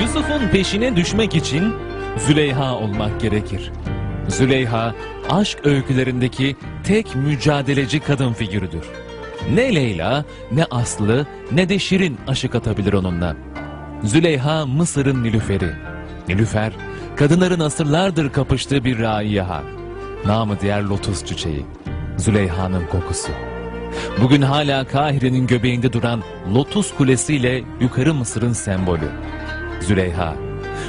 Yusuf'un peşine düşmek için Züleyha olmak gerekir. Züleyha, aşk öykülerindeki tek mücadeleci kadın figürüdür. Ne Leyla, ne Aslı, ne de Şirin aşık atabilir onunla. Züleyha Mısır'ın Nilüfer'i. Nilüfer, kadınların asırlardır kapıştığı bir raiyaha. Namı diğer lotus çiçeği. Züleyha'nın kokusu. Bugün hala Kahire'nin göbeğinde duran Lotus Kulesi ile yukarı Mısır'ın sembolü. Züleyha.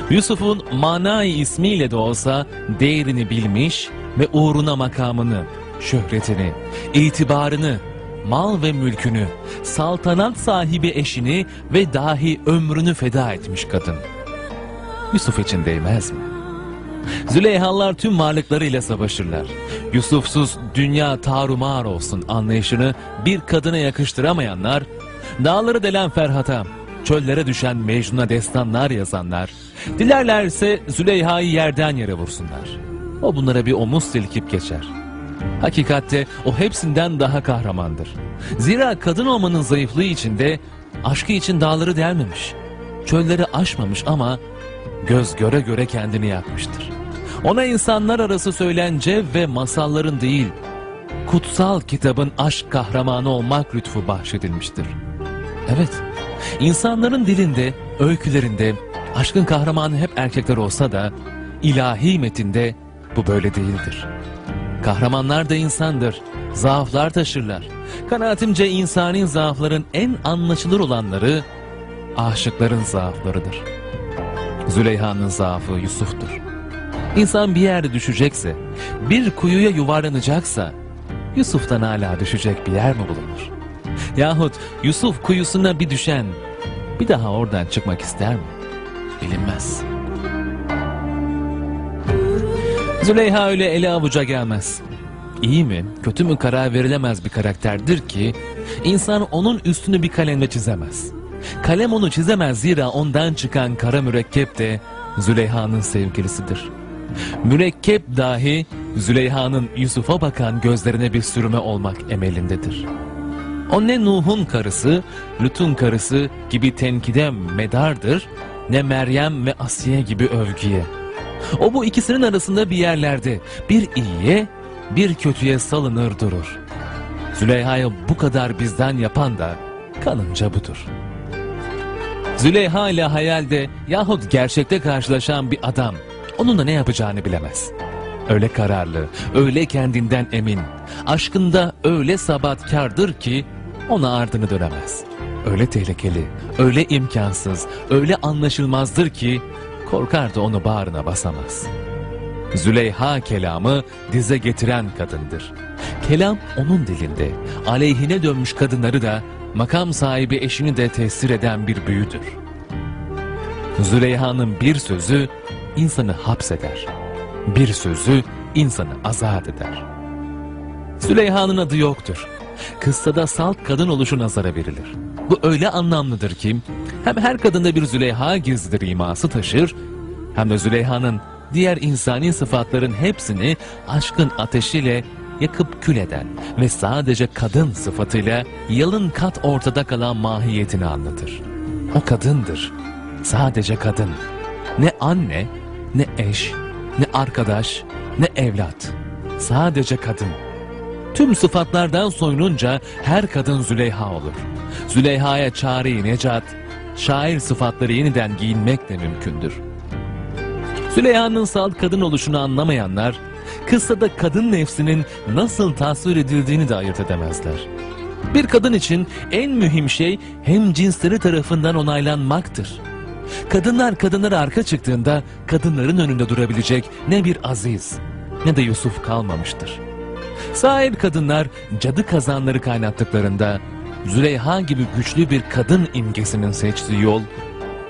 Yusuf'un manai ismiyle de olsa değerini bilmiş ve uğruna makamını, şöhretini, itibarını, mal ve mülkünü, saltanat sahibi eşini ve dahi ömrünü feda etmiş kadın. Yusuf için değmez mi? Züleyhalar tüm varlıklarıyla savaşırlar. Yusufsuz dünya tarumar olsun anlayışını bir kadına yakıştıramayanlar, dağları delen Ferhat'a, çöllere düşen Mecnun'a destanlar yazanlar, dilerlerse Züleyha'yı yerden yere vursunlar. O bunlara bir omuz silkip geçer. Hakikatte o hepsinden daha kahramandır. Zira kadın olmanın zayıflığı içinde aşkı için dağları delmemiş. Çölleri aşmamış ama göz göre göre kendini yakmıştır. Ona insanlar arası söylence ve masalların değil, kutsal kitabın aşk kahramanı olmak lütfu bahşedilmiştir. Evet, insanların dilinde, öykülerinde aşkın kahramanı hep erkekler olsa da ilahi metinde bu böyle değildir. Kahramanlar da insandır, zaaflar taşırlar. Kanaatimce insani zaafların en anlaşılır olanları aşıkların zaaflarıdır. Züleyha'nın zaafı Yusuf'tur. İnsan bir yerde düşecekse, bir kuyuya yuvarlanacaksa, Yusuf'tan hala düşecek bir yer mi bulunur? Yahut Yusuf kuyusuna bir düşen, bir daha oradan çıkmak ister mi? Bilinmez. Züleyha öyle ele avuca gelmez. İyi mi, kötü mü karar verilemez bir karakterdir ki, insan onun üstünü bir kalemle çizemez. Kalem onu çizemez zira ondan çıkan kara mürekkep de Züleyha'nın sevgilisidir. Mürekkep dahi Züleyha'nın Yusuf'a bakan gözlerine bir sürme olmak emelindedir. O ne Nuh'un karısı, Lut'un karısı gibi tenkide medardır, ne Meryem ve Asiye gibi övgüye. O bu ikisinin arasında bir yerlerde bir iyiye bir kötüye salınır durur. Züleyha'yı bu kadar bizden yapan da kanımca budur. Züleyha ile hayalde yahut gerçekte karşılaşan bir adam onunla ne yapacağını bilemez. Öyle kararlı, öyle kendinden emin, aşkında öyle sabatkardır ki ona ardını dönemez. Öyle tehlikeli, öyle imkansız, öyle anlaşılmazdır ki korkar da onu bağrına basamaz. Züleyha kelamı dize getiren kadındır. Kelam onun dilinde, aleyhine dönmüş kadınları da makam sahibi eşini de tesir eden bir büyüdür. Züleyha'nın bir sözü insanı hapseder. Bir sözü insanı azat eder. Züleyha'nın adı yoktur. Kıssada salt kadın oluşu nazara verilir. Bu öyle anlamlıdır ki hem her kadında bir Züleyha gizlidir iması taşır hem de Züleyha'nın diğer insani sıfatların hepsini aşkın ateşiyle yakıp kül eden ve sadece kadın sıfatıyla yalın kat ortada kalan mahiyetini anlatır. O kadındır. Sadece kadın. Ne anne, ne eş, ne arkadaş, ne evlat. Sadece kadın. Tüm sıfatlardan soyununca her kadın Züleyha olur. Züleyha'ya çare necat, şair sıfatları yeniden giyinmek de mümkündür. Züleyha'nın salt kadın oluşunu anlamayanlar, kıssada kadın nefsinin nasıl tasvir edildiğini de ayırt edemezler. Bir kadın için en mühim şey hem cinsleri tarafından onaylanmaktır. Kadınlar kadınlara arka çıktığında kadınların önünde durabilecek ne bir Aziz ne de Yusuf kalmamıştır. Sahip kadınlar cadı kazanları kaynattıklarında Züleyha gibi güçlü bir kadın imgesinin seçtiği yol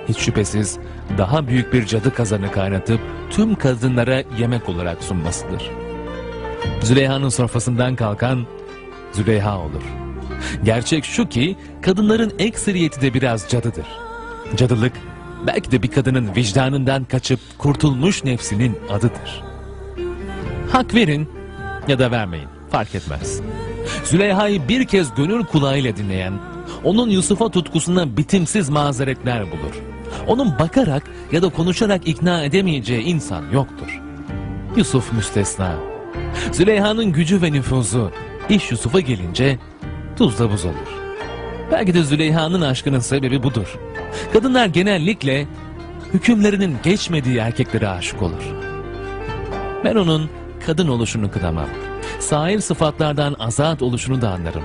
hiç şüphesiz daha büyük bir cadı kazanı kaynatıp tüm kadınlara yemek olarak sunmasıdır. Züleyha'nın sofrasından kalkan Züleyha olur. Gerçek şu ki kadınların ekseriyeti de biraz cadıdır. Cadılık belki de bir kadının vicdanından kaçıp kurtulmuş nefsinin adıdır. Hak verin ya da vermeyin fark etmez. Züleyha'yı bir kez gönül kulağıyla dinleyen, onun Yusuf'a tutkusuna bitimsiz mazeretler bulur. Onun bakarak ya da konuşarak ikna edemeyeceği insan yoktur. Yusuf müstesna. Züleyha'nın gücü ve nüfuzu iş Yusuf'a gelince tuzla buz olur. Belki de Züleyha'nın aşkının sebebi budur. Kadınlar genellikle hükümlerinin geçmediği erkeklere aşık olur. Ben onun kadın oluşunu kınamam. Sahil sıfatlardan azat oluşunu da anlarım.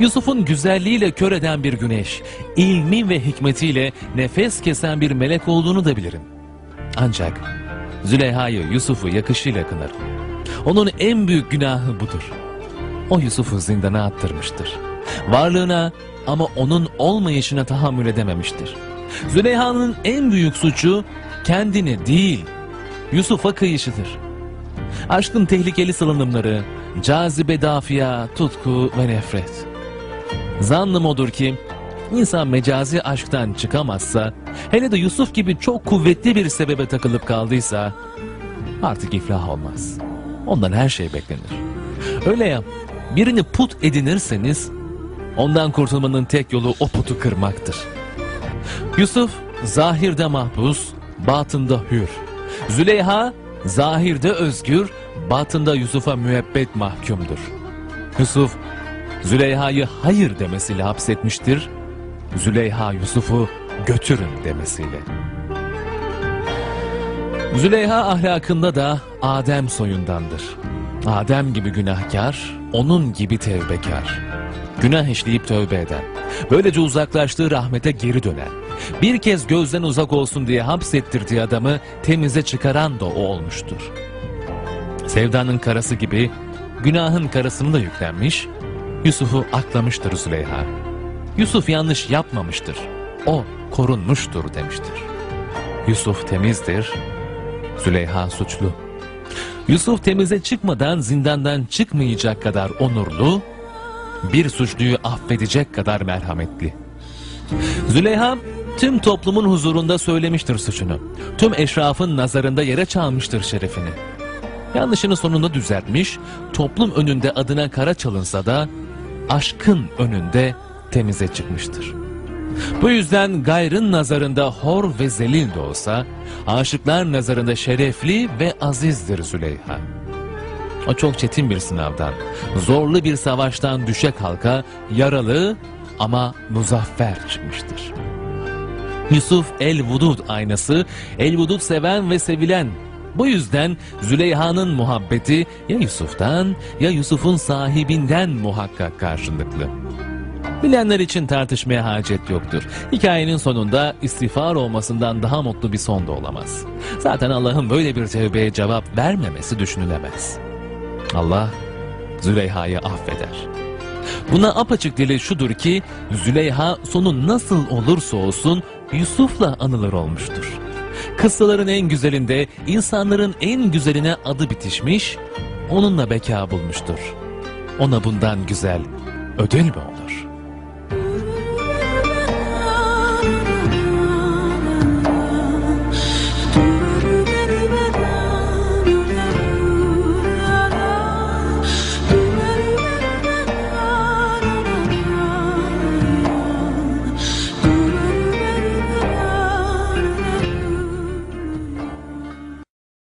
Yusuf'un güzelliğiyle kör eden bir güneş, ilmi ve hikmetiyle nefes kesen bir melek olduğunu da bilirim. Ancak Züleyha'yı Yusuf'u yakışıyla kınarım. Onun en büyük günahı budur. O Yusuf'u zindana attırmıştır. Varlığına ama onun olmayışına tahammül edememiştir. Züleyha'nın en büyük suçu kendini değil, Yusuf'a kıyışıdır. Aşkın tehlikeli salınımları, cazibe dafia, tutku ve nefret. Zannım odur ki insan mecazi aşktan çıkamazsa, hele de Yusuf gibi çok kuvvetli bir sebebe takılıp kaldıysa artık iflah olmaz. Ondan her şey beklenir. Öyle ya, birini put edinirseniz ondan kurtulmanın tek yolu o putu kırmaktır. Yusuf zahirde mahpus, batında hür. Züleyha zahirde özgür, batında Yusuf'a müebbet mahkumdur. Yusuf Züleyha'yı hayır demesiyle hapsetmiştir. Züleyha Yusuf'u götürün demesiyle. Züleyha ahlakında da Adem soyundandır. Adem gibi günahkar, onun gibi tevbekar. Günah işleyip tövbe eden, böylece uzaklaştığı rahmete geri dönen, bir kez gözden uzak olsun diye hapsettirdiği adamı temize çıkaran da o olmuştur. Sevdanın karası gibi günahın karasını da yüklenmiş, Yusuf'u aklamıştır Züleyha. Yusuf yanlış yapmamıştır, o korunmuştur demiştir. Yusuf temizdir, Züleyha suçlu. Yusuf temize çıkmadan zindandan çıkmayacak kadar onurlu, bir suçluyu affedecek kadar merhametli. Züleyha tüm toplumun huzurunda söylemiştir suçunu. Tüm eşrafın nazarında yere çalmıştır şerefini. Yanlışını sonunda düzeltmiş, toplum önünde adına kara çalınsa da aşkın önünde temize çıkmıştır. Bu yüzden gayrın nazarında hor ve zelil de olsa, aşıklar nazarında şerefli ve azizdir Züleyha. O çok çetin bir sınavdan, zorlu bir savaştan düşe kalka, yaralı ama muzaffer çıkmıştır. Yusuf el-Vudud aynası, el-Vudud seven ve sevilen. Bu yüzden Züleyha'nın muhabbeti ya Yusuf'tan ya Yusuf'un sahibinden muhakkak karşılıklı. Bilenler için tartışmaya hacet yoktur. Hikayenin sonunda istiğfar olmasından daha mutlu bir son da olamaz. Zaten Allah'ın böyle bir tevbeye cevap vermemesi düşünülemez. Allah Züleyha'yı affeder. Buna apaçık delil şudur ki Züleyha sonu nasıl olursa olsun Yusuf'la anılır olmuştur. Kıssaların en güzelinde insanların en güzeline adı bitişmiş, onunla beka bulmuştur. Ona bundan güzel ödül mü olur?